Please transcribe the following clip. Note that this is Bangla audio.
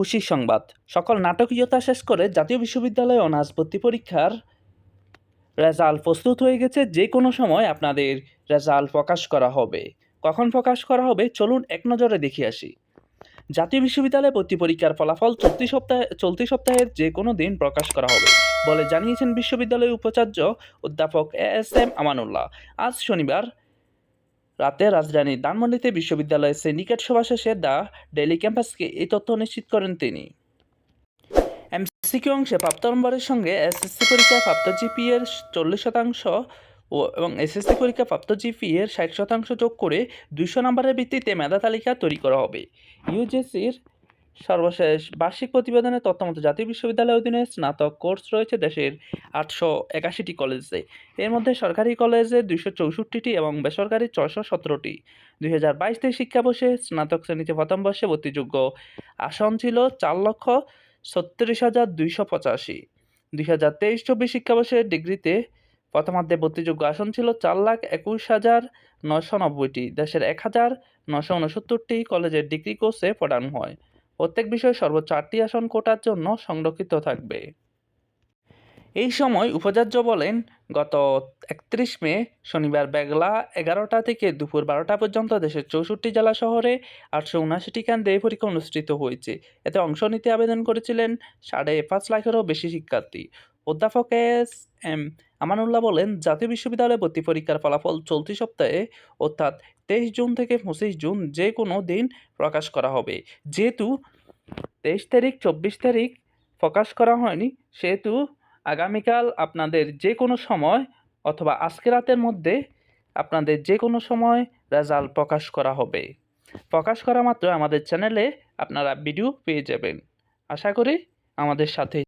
খুশির সংবাদ। সকল নাটকীয়তা শেষ করে জাতীয় বিশ্ববিদ্যালয়ে অনার্স ভর্তি পরীক্ষার রেজাল্ট প্রস্তুত হয়ে গেছে যে কোনো সময় আপনাদের রেজাল্ট প্রকাশ করা হবে। কখন প্রকাশ করা হবে? চলুন এক নজরে দেখে আসি। জাতীয় বিশ্ববিদ্যালয়ে ভর্তি পরীক্ষার ফলাফল চলতি সপ্তাহে চলতি সপ্তাহের যে কোনো দিন প্রকাশ করা হবে বলে জানিয়েছেন বিশ্ববিদ্যালয়ের উপাচার্য অধ্যাপক এ এস এম আমানুল্লাহ। আজ শনিবার রাতে রাজধানীর ধানমন্ডিতে বিশ্ববিদ্যালয়ের সিন্ডিকেট সভা শেষে দ্য ডেলি ক্যাম্পাসকে এই তথ্য নিশ্চিত করেন তিনি। এমসিকিউ অংশে প্রাপ্ত নম্বরের সঙ্গে এসএসসি পরীক্ষায় প্রাপ্ত জিপি এর চল্লিশ শতাংশ ও এবং এসএসসি পরীক্ষা প্রাপ্ত জিপি এর ষাট শতাংশ যোগ করে দুইশো নম্বরের ভিত্তিতে মেধা তালিকা তৈরি করা হবে। ইউজিসির সর্বশেষ বার্ষিক প্রতিবেদনে তথ্যমতো জাতীয় বিশ্ববিদ্যালয়ের অধীনে স্নাতক কোর্স রয়েছে দেশের আটশো একাশিটি কলেজে। এর মধ্যে সরকারি কলেজে দুইশো চৌষট্টিটি এবং বেসরকারি ছয়শো সতেরোটি। দুই হাজার বাইশ তেইশ শিক্ষাবর্ষে স্নাতক শ্রেণীতে প্রথম বর্ষে ভর্তিযোগ্য। আসন ছিল চার লক্ষ ছত্রিশ হাজার দুইশো পঁচাশি। দুই হাজার তেইশ চব্বিশ শিক্ষাবর্ষে ডিগ্রিতে প্রথমার্ধে ভর্তিযোগ্য আসন ছিল চার লাখ একুশ হাজার নশো নব্বইটি। দেশের এক হাজার নশো উনসত্তরটি কলেজের ডিগ্রি কোর্সে পড়ানো হয়। প্রত্যেক বিষয়ে সর্বোচ্চ চারটি আসন কোটার জন্য সংরক্ষিত থাকবে। এই সময় উপাচার্য বলেন, গত একত্রিশ মে, শনিবার বেগলা এগারোটা থেকে দুপুর বারোটা পর্যন্ত দেশের চৌষট্টি জেলা শহরে আটশো উনাশিটি কেন্দ্রে এই পরীক্ষা অনুষ্ঠিত হয়েছে। এতে অংশ নিতে আবেদন করেছিলেন সাড়ে পাঁচ লাখেরও বেশি শিক্ষার্থী। অধ্যাপক এস এম আমানুল্লাহ বলেন, জাতীয় বিশ্ববিদ্যালয়ে ভর্তি পরীক্ষার ফলাফল চলতি সপ্তাহে, অর্থাৎ তেইশ জুন থেকে পঁচিশ জুন যে কোনো দিন প্রকাশ করা হবে। যেহেতু তেইশ তারিখ, চব্বিশ তারিখ প্রকাশ করা হয়নি, সেহেতু আগামীকাল আপনাদের যে কোনো সময় অথবা আজকে রাতের মধ্যে আপনাদের যে কোনো সময় রেজাল্ট প্রকাশ করা হবে। প্রকাশ করা মাত্র আমাদের চ্যানেলে আপনারা ভিডিও পেয়ে যাবেন। আশা করি আমাদের সাথে